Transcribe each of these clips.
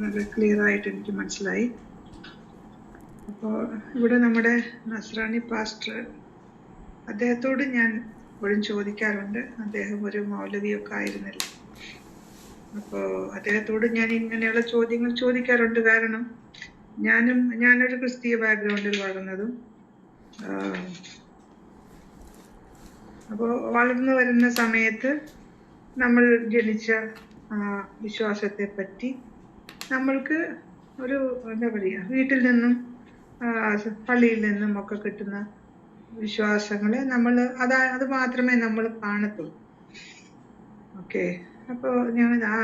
നല്ല ക്ലിയർ ആയിട്ട് എനിക്ക് മനസ്സിലായി. അപ്പോൾ ഇവിടെ നമ്മുടെ നസ്രാണി പാസ്റ്റർ അദ്ദേഹത്തോട് ഞാൻ എപ്പോഴും ചോദിക്കാറുണ്ട്. അദ്ദേഹം ഒരു മൗലവിയൊക്കെ ആയിരുന്നില്ല. അപ്പോൾ അദ്ദേഹത്തോട് ഞാൻ ഇങ്ങനെയുള്ള ചോദ്യങ്ങൾ ചോദിക്കാറുണ്ട്. കാരണം ഞാനും ഞാനൊരു ക്രിസ്തീയ ബാക്ക്ഗ്രൗണ്ടിൽ വളർന്നതും അപ്പോൾ വളർന്നു വരുന്ന സമയത്ത് നമ്മൾ ജനിച്ച വിശ്വാസത്തെ പറ്റി നമ്മൾക്ക് ഒരു എന്താ പറയുക വീട്ടിൽ നിന്നും പള്ളിയിൽ നിന്നും ഒക്കെ കിട്ടുന്ന വിശ്വാസങ്ങളെ നമ്മൾ അതാ അത് മാത്രമേ നമ്മൾ കാണത്തുള്ളൂ. ഓക്കെ. അപ്പോൾ ഞാൻ ആ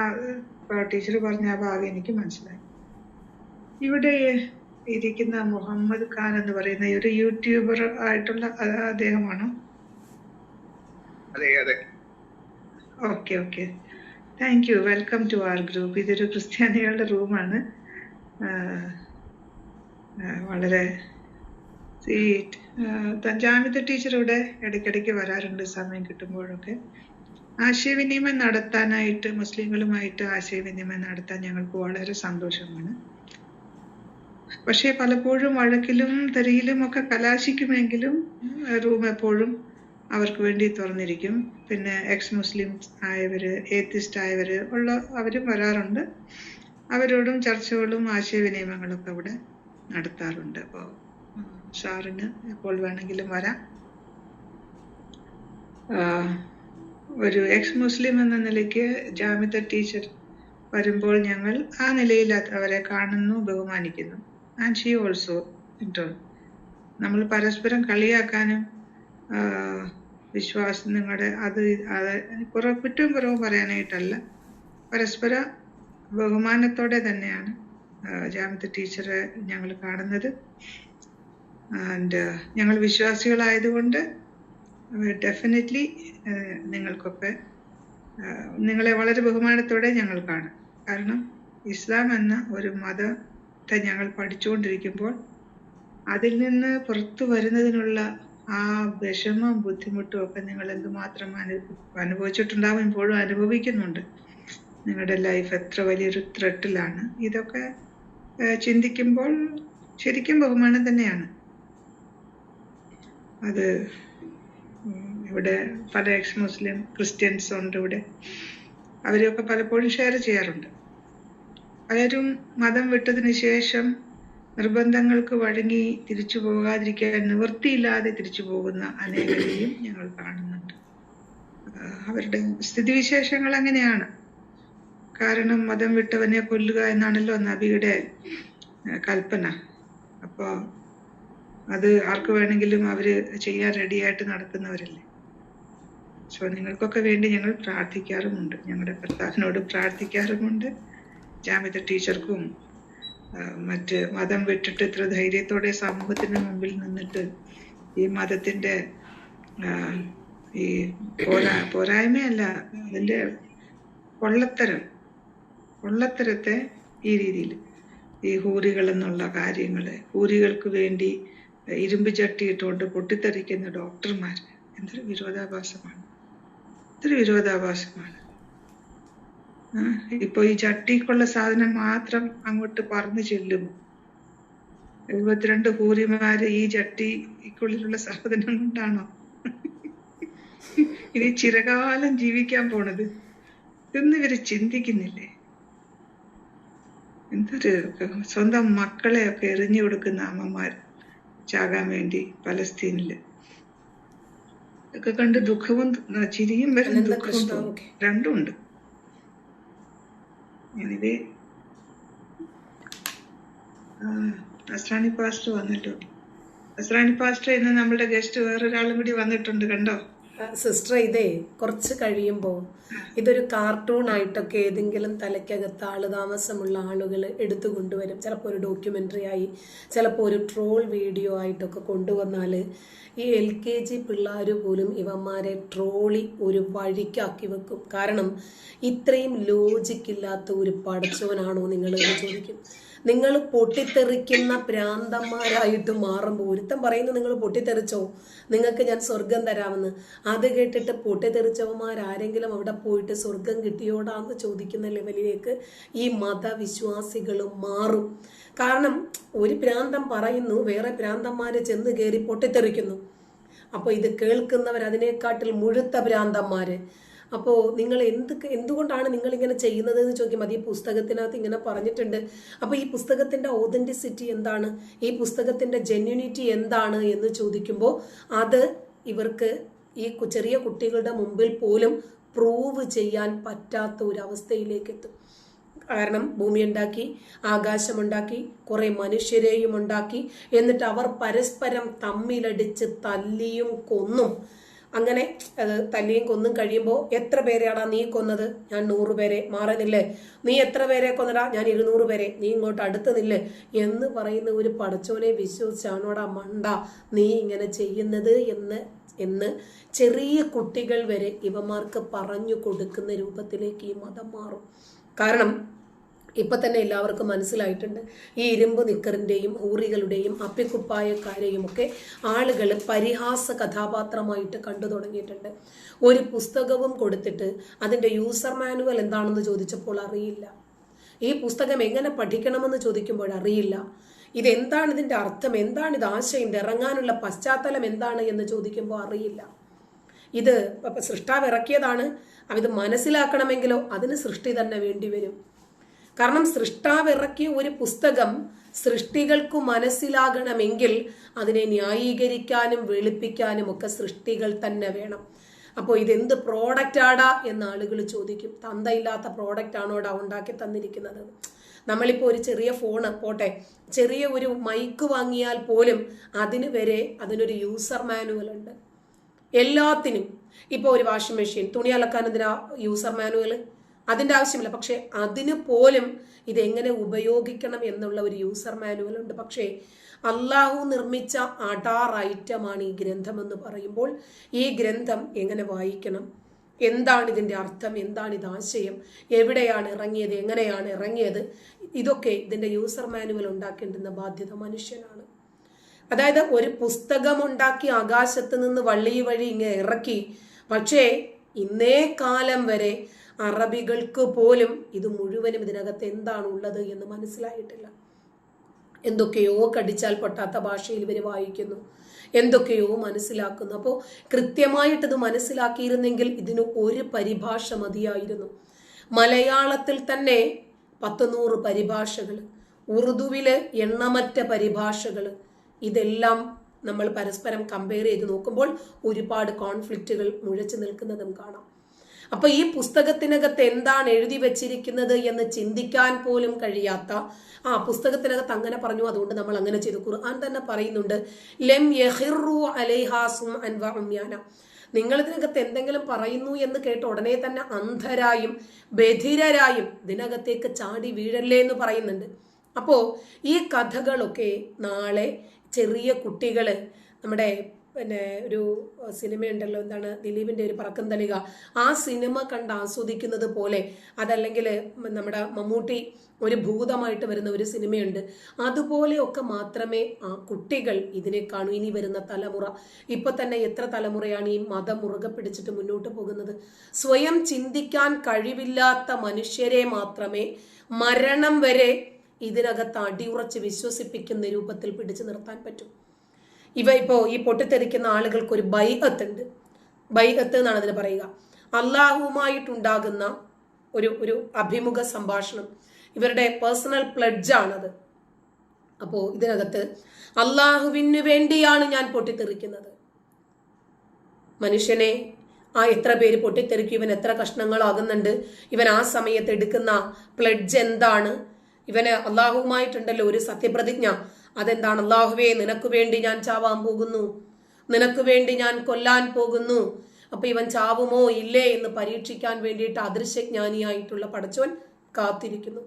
ടീച്ചർ പറഞ്ഞ ആ ഭാഗം എനിക്ക് മനസ്സിലായി. ഇവിടെ ഇരിക്കുന്ന മുഹമ്മദ് ഖാൻ എന്ന് പറയുന്ന ഒരു യൂട്യൂബർ ആയിട്ടുള്ള അദ്ദേഹമാണ് അദ്ദേഹമാണോ? അതെ അതെ. Okay okay. Thank you welcome to R group ഇതൊരു ക്രിസ്ത്യാനികളുടെ റൂമാണ്. വളരെ സ്വീറ്റ് ജാമിത ടീച്ചർ ഇവിടെ ഇടയ്ക്കിടയ്ക്ക് വരാറുണ്ട്. സമയം കിട്ടുമ്പോഴൊക്കെ. ആശയവിനിമയം നടത്താനായിട്ട് മുസ്ലിങ്ങളുമായിട്ട് ആശയവിനിമയം നടത്താൻ ഞങ്ങൾക്ക് വളരെ സന്തോഷമാണ്. പക്ഷേ പലപ്പോഴും വഴക്കിലും തെരയിലും ഒക്കെ കലാശിക്കുമെങ്കിലും റൂം എപ്പോഴും അവർക്ക് വേണ്ടി തുറന്നിരിക്കും. പിന്നെ എക്സ് മുസ്ലിം ആയവര് ഏത്തിസ്റ്റ് ആയവര് ഉള്ള അവരും വരാറുണ്ട്. അവരോടും ചർച്ചകളും ആശയവിനിമയങ്ങളൊക്കെ ഇവിടെ നടത്താറുണ്ട്. അപ്പോൾ സാറിന് എപ്പോൾ വേണമെങ്കിലും വരാം. ഒരു എക്സ് മുസ്ലിം എന്ന നിലയ്ക്ക് ജാമിത ടീച്ചർ വരുമ്പോൾ ഞങ്ങൾ ആ നിലയിൽ അവരെ കാണുന്നു ബഹുമാനിക്കുന്നു. ആൻഡ് ഷീ ഓൾസോ നമ്മൾ പരസ്പരം കളിയാക്കാനും വിശ്വാസം നിങ്ങളുടെ അത് അത് കുറവ് കുറ്റവും കുറവും പറയാനായിട്ടല്ല. പരസ്പര ബഹുമാനത്തോടെ തന്നെയാണ് ആഹ് ജാമിത ടീച്ചറെ ഞങ്ങൾ കാണുന്നത്. ആൻഡ് ഞങ്ങൾ വിശ്വാസികളായതുകൊണ്ട് ഡെഫിനറ്റ്ലി നിങ്ങൾക്കൊക്കെ നിങ്ങളെ വളരെ ബഹുമാനത്തോടെ ഞങ്ങൾ കാണും. കാരണം ഇസ്ലാം എന്ന ഒരു മതത്തെ ഞങ്ങൾ പഠിച്ചുകൊണ്ടിരിക്കുമ്പോൾ അതിൽ നിന്ന് പുറത്തു വരുന്നതിനുള്ള ആ വിഷമം ബുദ്ധിമുട്ടും ഒക്കെ നിങ്ങൾ എന്തുമാത്രം അനു അനുഭവിച്ചിട്ടുണ്ടാവും ഇപ്പോഴും അനുഭവിക്കുന്നുണ്ട്. നിങ്ങളുടെ ലൈഫ് എത്ര വലിയൊരു ത്രെട്ടിലാണ് ഇതൊക്കെ ചിന്തിക്കുമ്പോൾ ശരിക്കും ബഹുമാനം തന്നെയാണ്. അത് ഇവിടെ പല എക്സ് മുസ്ലിം ക്രിസ്ത്യൻസ് ഉണ്ട് ഇവിടെ. അവരെയൊക്കെ പലപ്പോഴും ഷെയർ ചെയ്യാറുണ്ട്. പലരും മതം വിട്ടതിന് ശേഷം നിർബന്ധങ്ങൾക്ക് വഴങ്ങി തിരിച്ചു പോകാതിരിക്കാൻ നിവൃത്തിയില്ലാതെ തിരിച്ചു പോകുന്ന അനേകരെയും ഞങ്ങൾ കാണുന്നുണ്ട്. അവരുടെ സ്ഥിതിവിശേഷങ്ങൾ അങ്ങനെയാണ്. കാരണം മതം വിട്ടവനെ കൊല്ലുക എന്നാണല്ലോ നബിയുടെ കൽപ്പന. അപ്പോ അത് ആർക്ക് വേണമെങ്കിലും അവർ ചെയ്യാൻ റെഡിയായിട്ട് നടക്കുന്നവരല്ലേ സോ നിങ്ങൾക്കൊക്കെ വേണ്ടി ഞങ്ങൾ പ്രാർത്ഥിക്കാറുമുണ്ട്. ഞങ്ങളുടെ ഭർത്താവിനോട് പ്രാർത്ഥിക്കാറുമുണ്ട്. ജാമിത ടീച്ചർക്കും മറ്റ് മതം വിട്ടിട്ട് ഇത്ര ധൈര്യത്തോടെ സമൂഹത്തിന് മുമ്പിൽ നിന്നിട്ട് ഈ മതത്തിന്റെ ഈ പോരാ പോരായ്മയല്ല അതിന്റെ പൊള്ളത്തരം പൊള്ളത്തരത്തെ ഈ രീതിയിൽ ഈ ഹൂറികൾ എന്നുള്ള കാര്യങ്ങൾ ഹൂറികൾക്ക് വേണ്ടി ഇരുമ്പ് ചട്ടിയിട്ടുകൊണ്ട് പൊട്ടിത്തെറിക്കുന്ന ഡോക്ടർമാർ എന്തൊരു വിരോധാഭാസമാണ്. എന്തൊരു വിരോധാഭാസമാണ്. ഇപ്പൊ ഈ ചട്ടിക്കുള്ള സാധനം മാത്രം അങ്ങോട്ട് പറഞ്ഞു ചെല്ലും. എഴുപത്തിരണ്ട് ഭൂരിമാര് ഈ ചട്ടിക്കുള്ളിലുള്ള സാധനം കൊണ്ടാണോ? ഇനി ചിരകാലം ജീവിക്കാൻ പോണത്. ഇതൊന്നും ഇവർ ചിന്തിക്കുന്നില്ലേ? എന്തൊരു സ്വന്തം മക്കളെയൊക്കെ എറിഞ്ഞു കൊടുക്കുന്ന അമ്മമാർ ചാകാൻ വേണ്ടി പലസ്തീനിൽ. ഇതൊക്കെ കണ്ട് ദുഃഖവും ചിരിയും വരും അനന്ത ദുഃഖവും രണ്ടും ഉണ്ട്. ഞാനിത് അസ്രാണി പാസ്റ്റർ വന്നിട്ടുണ്ട് അസ്രാണി പാസ്റ്റർ ഇന്ന് നമ്മളുടെ ഗസ്റ്റ് വേറൊരാളും കൂടി വന്നിട്ടുണ്ട് കണ്ടോ? സിസ്റ്റർ ഇതേ കുറച്ച് കഴിയുമ്പോൾ ഇതൊരു കാർട്ടൂൺ ആയിട്ടൊക്കെ ഏതെങ്കിലും തലയ്ക്കകത്ത് ആൾ താമസമുള്ള ആളുകൾ എടുത്തു കൊണ്ടുവരും. ചിലപ്പോൾ ഒരു ഡോക്യുമെന്ററി ആയി ചിലപ്പോൾ ഒരു ട്രോൾ വീഡിയോ ആയിട്ടൊക്കെ കൊണ്ടുവന്നാൽ ഈ എൽ കെ ജി പിള്ളേർ പോലും ഇവന്മാരെ ട്രോളി ഒരു വഴിക്കാക്കി വെക്കും. കാരണം ഇത്രയും ലോജിക്കില്ലാത്ത ഒരു പടച്ചവനാണോ നിങ്ങൾ ചോദിക്കും. നിങ്ങൾ പൊട്ടിത്തെറിക്കുന്ന പ്രാന്തന്മാരായിട്ട് മാറുമ്പോൾ ഒരുത്തൻ പറയുന്നു നിങ്ങൾ പൊട്ടിത്തെറിച്ചോ? നിങ്ങൾക്ക് ഞാൻ സ്വർഗം തരാമെന്ന്. അത് കേട്ടിട്ട് പൊട്ടിത്തെറിച്ചവന്മാരാരെങ്കിലും അവിടെ പോയിട്ട് സ്വർഗം കിട്ടിയോടാന്ന് ചോദിക്കുന്ന ലെവലിലേക്ക് ഈ മതവിശ്വാസികൾ മാറും. കാരണം ഒരു പ്രാന്തം പറയുന്നു വേറെ പ്രാന്തന്മാർ ചെന്ന് കയറി പൊട്ടിത്തെറിക്കുന്നു. അപ്പോൾ ഇത് കേൾക്കുന്നവർ അതിനേക്കാട്ടിൽ മുഴുത്ത ഭ്രാന്തന്മാര്. അപ്പോൾ നിങ്ങൾ എന്ത് എന്തുകൊണ്ടാണ് നിങ്ങൾ ഇങ്ങനെ ചെയ്യുന്നത് എന്ന് ചോദിക്കും. അത് ഈ പുസ്തകത്തിനകത്ത് ഇങ്ങനെ പറഞ്ഞിട്ടുണ്ട്. അപ്പോൾ ഈ പുസ്തകത്തിന്റെ ഓതന്റിസിറ്റി എന്താണ്? ഈ പുസ്തകത്തിന്റെ ജെന്യൂനിറ്റി എന്താണ് എന്ന് ചോദിക്കുമ്പോൾ അത് ഇവർക്ക് ഈ ചെറിയ കുട്ടികളുടെ മുമ്പിൽ പോലും പ്രൂവ് ചെയ്യാൻ പറ്റാത്ത ഒരു അവസ്ഥയിലേക്ക് എത്തും കാരണം ഭൂമി ഉണ്ടാക്കി ആകാശമുണ്ടാക്കി കുറെ മനുഷ്യരെയും ഉണ്ടാക്കി എന്നിട്ട് അവർ പരസ്പരം തമ്മിലടിച്ച് തല്ലിയും കൊന്നും അങ്ങനെ അത് തല്ലിയും കൊന്നും കഴിയുമ്പോൾ എത്ര പേരെയാടാ നീ കൊന്നത്? ഞാൻ നൂറ് പേരെ മാറുന്നില്ലേ നീ എത്ര പേരെ കൊന്നടാ? ഞാൻ ഇരുന്നൂറ് പേരെ. നീ ഇങ്ങോട്ട് അടുത്ത് നില്ലേ എന്ന് പറയുന്ന ഒരു പടച്ചോനെ വിശ്വസിച്ചാണോടാ മണ്ട. നീ ഇങ്ങനെ ചെയ്യുന്നത് എന്ന് എന്ന് ചെറിയ കുട്ടികൾ വരെ ഇവന്മാർക്ക് പറഞ്ഞു കൊടുക്കുന്ന രൂപത്തിലേക്ക് ഈ മതം മാറും. കാരണം ഇപ്പൊ തന്നെ എല്ലാവർക്കും മനസ്സിലായിട്ടുണ്ട്. ഈ ഇരുമ്പ് നിക്കറിന്റെയും ഊറികളുടെയും അപ്പിക്കുപ്പായക്കാരെയും ഒക്കെ ആളുകൾ പരിഹാസ കഥാപാത്രമായിട്ട് കണ്ടു തുടങ്ങിയിട്ടുണ്ട്. ഒരു പുസ്തകവും കൊടുത്തിട്ട് അതിന്റെ യൂസർ മാനുവൽ എന്താണെന്ന് ചോദിച്ചപ്പോൾ അറിയില്ല. ഈ പുസ്തകം എങ്ങനെ പഠിക്കണമെന്ന് ചോദിക്കുമ്പോൾ അറിയില്ല. ഇതെന്താണ് ഇതിന്റെ അർത്ഥം? എന്താണ് ഇത് ആശയം ഇറങ്ങാനുള്ള പശ്ചാത്തലം എന്താണ് എന്ന് ചോദിക്കുമ്പോൾ അറിയില്ല. ഇത് സൃഷ്ടാവ് ഇറക്കിയതാണ്. അവ ഇത് മനസ്സിലാക്കണമെങ്കിലോ അതിന് സൃഷ്ടി തന്നെ വേണ്ടി വരും. കാരണം സൃഷ്ടാവ് ഇറക്കിയ ഒരു പുസ്തകം സൃഷ്ടികൾക്ക് മനസ്സിലാകണമെങ്കിൽ അതിനെ ന്യായീകരിക്കാനും വെളുപ്പിക്കാനും ഒക്കെ സൃഷ്ടികൾ തന്നെ വേണം. അപ്പോൾ ഇതെന്ത് പ്രോഡക്റ്റ് ആടാ എന്ന് ആളുകൾ ചോദിക്കും. തന്തയില്ലാത്ത പ്രോഡക്റ്റ് ആണോടാ ഉണ്ടാക്കി തന്നിരിക്കുന്നത്? നമ്മളിപ്പോൾ ഒരു ചെറിയ ഫോണ് പോട്ടെ ചെറിയ ഒരു മൈക്ക് വാങ്ങിയാൽ പോലും അതിന് വരെ അതിനൊരു യൂസർ മാനുവൽ ഉണ്ട്. എല്ലാത്തിനും. ഇപ്പോൾ ഒരു വാഷിംഗ് മെഷീൻ തുണി അലക്കാൻ എന്തിനാ യൂസർ മാനുവൽ അതിന്റെ ആവശ്യമില്ല. പക്ഷേ അതിന് പോലും ഇതെങ്ങനെ ഉപയോഗിക്കണം എന്നുള്ള ഒരു യൂസർ മാനുവൽ ഉണ്ട്. പക്ഷേ അള്ളാഹു നിർമ്മിച്ച അടാർ ഐറ്റമാണ് ഈ ഗ്രന്ഥം എന്ന് പറയുമ്പോൾ ഈ ഗ്രന്ഥം എങ്ങനെ വായിക്കണം? എന്താണ് ഇതിന്റെ അർത്ഥം? എന്താണ് ഇത് ആശയം? എവിടെയാണ് ഇറങ്ങിയത്? എങ്ങനെയാണ് ഇറങ്ങിയത്? ഇതൊക്കെ ഇതിന്റെ യൂസർ മാനുവൽ ഉണ്ടാക്കേണ്ടുന്ന ബാധ്യത മനുഷ്യനാണ്. അതായത് ഒരു പുസ്തകം ഉണ്ടാക്കി ആകാശത്ത് നിന്ന് വള്ളി വഴി ഇങ്ങനെ ഇറക്കി. പക്ഷേ ഇന്നേ കാലം വരെ അറബികൾക്ക് പോലും ഇത് മുഴുവനും ഇതിനകത്ത് എന്താണ് ഉള്ളത് എന്ന് മനസ്സിലായിട്ടില്ല. എന്തൊക്കെയോ കടിച്ചാൽ പൊട്ടാത്ത ഭാഷയിൽ ഇവർ വായിക്കുന്നു. എന്തൊക്കെയോ മനസ്സിലാക്കുന്നു. അപ്പോൾ കൃത്യമായിട്ട് ഇത് മനസ്സിലാക്കിയിരുന്നെങ്കിൽ ഇതിന് ഒരു പരിഭാഷ മതിയായിരുന്നു. മലയാളത്തിൽ തന്നെ പത്ത് നൂറ് പരിഭാഷകൾ ഉറുദുവിലെ എണ്ണമറ്റ പരിഭാഷകൾ ഇതെല്ലാം നമ്മൾ പരസ്പരം കമ്പയർ ചെയ്ത് നോക്കുമ്പോൾ ഒരുപാട് കോൺഫ്ലിക്റ്റുകൾ മുഴച്ചു നിൽക്കുന്നതും കാണാം. അപ്പൊ ഈ പുസ്തകത്തിനകത്ത് എന്താണ് എഴുതി വെച്ചിരിക്കുന്നത് എന്ന് ചിന്തിക്കാൻ പോലും കഴിയാത്ത ആ പുസ്തകത്തിനകത്ത് അങ്ങനെ പറഞ്ഞു അതുകൊണ്ട് നമ്മൾ അങ്ങനെ ചെയ്തു. ഖുർആൻ തന്നെ പറയുന്നുണ്ട് ലം യഹിറു നിങ്ങൾ ഇതിനകത്ത് എന്തെങ്കിലും പറയുന്നു എന്ന് കേട്ട് ഉടനെ തന്നെ അന്ധരായും ബധിരരായും ഇതിനകത്തേക്ക് ചാടി വീഴല്ലേ എന്ന് പറയുന്നുണ്ട്. അപ്പോൾ ഈ കഥകളൊക്കെ നാളെ ചെറിയ കുട്ടികൾ നമ്മുടെ പിന്നെ ഒരു സിനിമയുണ്ടല്ലോ എന്താണ് ദിലീപിന്റെ ഒരു പറക്കം തളിക. ആ സിനിമ കണ്ട് ആസ്വദിക്കുന്നത് പോലെ അതല്ലെങ്കിൽ നമ്മുടെ മമ്മൂട്ടി ഒരു ഭൂതമായിട്ട് വരുന്ന ഒരു സിനിമയുണ്ട്. അതുപോലെയൊക്കെ മാത്രമേ ആ കുട്ടികൾ ഇതിനെ കാണൂ. ഇനി വരുന്ന തലമുറ. ഇപ്പൊ തന്നെ എത്ര തലമുറയാണ് ഈ മതം മുറുകെ പിടിച്ചിട്ട് മുന്നോട്ട് പോകുന്നത്? സ്വയം ചിന്തിക്കാൻ കഴിവില്ലാത്ത മനുഷ്യരെ മാത്രമേ മരണം വരെ ഇതിനകത്ത് അടിയുറച്ച് വിശ്വസിപ്പിക്കുന്ന രൂപത്തിൽ പിടിച്ചു നിർത്താൻ പറ്റും. ഇവ ഇപ്പോൾ ഈ പൊട്ടിത്തെറിക്കുന്ന ആളുകൾക്ക് ഒരു ബൈഅത്ത് ഉണ്ട് എന്നാണ് അതിന് പറയുക. അള്ളാഹുവുമായിട്ടുണ്ടാകുന്ന ഒരു ഒരു അഭിമുഖ സംഭാഷണം. ഇവരുടെ പേഴ്സണൽ പ്ലഡ്ജാണത്. അപ്പോൾ ഇതിനകത്ത് അള്ളാഹുവിന് വേണ്ടിയാണ് ഞാൻ പൊട്ടിത്തെറിക്കുന്നത്. മനുഷ്യനെ ആ എത്ര പേര് പൊട്ടിത്തെറിക്കും ഇവൻ എത്ര കഷ്ണങ്ങളാകുന്നുണ്ട് ഇവൻ ആ സമയത്ത് എടുക്കുന്ന പ്ലഡ്ജ് എന്താണ്? ഇവന് അള്ളാഹുവുമായിട്ടുണ്ടല്ലോ ഒരു സത്യപ്രതിജ്ഞ. അതെന്താണ്? അള്ളാഹുവേ നിനക്ക് വേണ്ടി ഞാൻ ചാവാൻ പോകുന്നു. നിനക്ക് വേണ്ടി ഞാൻ കൊല്ലാൻ പോകുന്നു. അപ്പൊ ഇവൻ ചാവുമോ? ഇല്ലേ എന്ന് പരീക്ഷിക്കാൻ വേണ്ടിയിട്ട് അദൃശ്യജ്ഞാനിയായിട്ടുള്ള പടച്ചവൻ കാത്തിരിക്കുന്നു.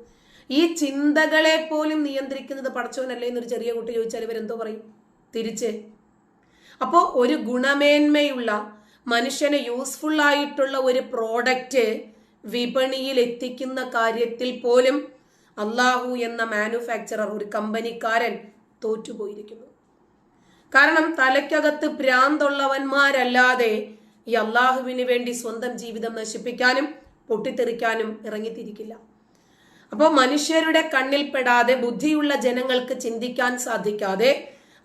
ഈ ചിന്തകളെ പോലും നിയന്ത്രിക്കുന്നത് പടച്ചോനല്ലേ എന്നൊരു ചെറിയ കുട്ടി ചോദിച്ചാൽ ഇവരെന്തോ പറയും? തിരിച്ച്. അപ്പോൾ ഒരു ഗുണമേന്മയുള്ള മനുഷ്യന് യൂസ്ഫുൾ ആയിട്ടുള്ള ഒരു പ്രോഡക്റ്റ് വിപണിയിൽ എത്തിക്കുന്ന കാര്യത്തിൽ പോലും അള്ളാഹു എന്ന മാനുഫാക്ചറർ ഒരു കമ്പനിക്കാരൻ തോറ്റുപോയിരിക്കുന്നു. കാരണം തലയ്ക്കകത്ത് ഭ്രാന്തുള്ളവന്മാരല്ലാതെ ഈ അള്ളാഹുവിന് വേണ്ടി സ്വന്തം ജീവിതം നശിപ്പിക്കാനും പൊട്ടിത്തെറിക്കാനും ഇറങ്ങിത്തിരിക്കില്ല. അപ്പോൾ മനുഷ്യരുടെ കണ്ണിൽപ്പെടാതെ ബുദ്ധിയുള്ള ജനങ്ങൾക്ക് ചിന്തിക്കാൻ സാധിക്കാതെ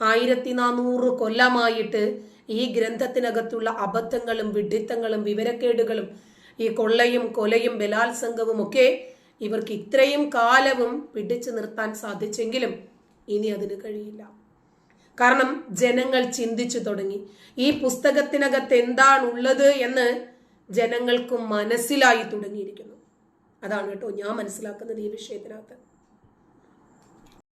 ആയിരത്തി നാനൂറ് കൊല്ലമായിട്ട് ഈ ഗ്രന്ഥത്തിനകത്തുള്ള അബദ്ധങ്ങളും വിഡിത്തങ്ങളും വിവരക്കേടുകളും ഈ കൊള്ളയും കൊലയും ബലാത്സംഗവും ഒക്കെ ഇവർക്ക് ഇത്രയും കാലവും പിടിച്ചു നിർത്താൻ സാധിച്ചെങ്കിലും ഇനി അതിന് കഴിയില്ല. കാരണം ജനങ്ങൾ ചിന്തിച്ചു തുടങ്ങി. ഈ പുസ്തകത്തിനകത്ത് എന്താണുള്ളത് എന്ന് ജനങ്ങൾക്ക് മനസ്സിലായി തുടങ്ങിയിരിക്കുന്നു. അതാണ് കേട്ടോ ഞാൻ മനസ്സിലാക്കുന്നത് ഈ വിഷയത്തിനകത്ത്.